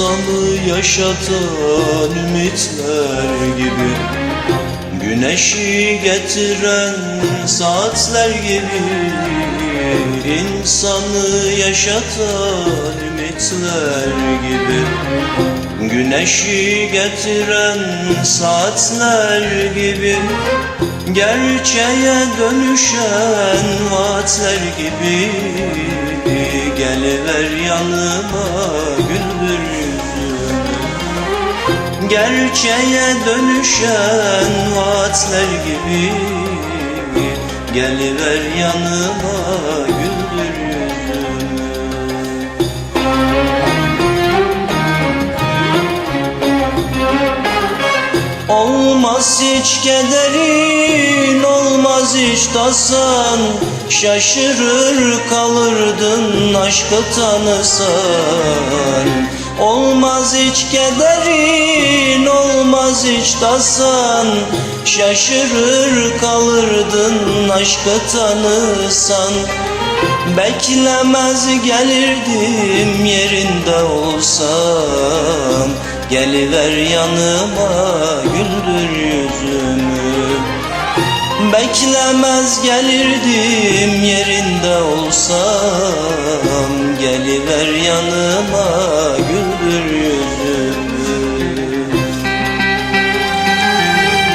İnsanı yaşatan ümitler gibi Güneşi getiren saatler gibi İnsanı yaşatan ümitler gibi Güneşi getiren saatler gibi Gerçeğe dönüşen vaatler gibi. Geliver yanıma güldür Gerçeğe dönüşen vaatler gibi. Geliver yanıma güldür yüzümü. Olmaz hiç kederin, olmaz hiç tasan. Şaşırır kalırdın aşkı tanısan Olmaz hiç kederin, olmaz hiç tasan. Şaşırır kalırdın aşkı tanısan. Beklemez gelirdim yerinde olsam. Geliver yanıma güldür yüzümü. Beklemez gelirdim yerinde olsam Geliver yanıma güldür yüzümü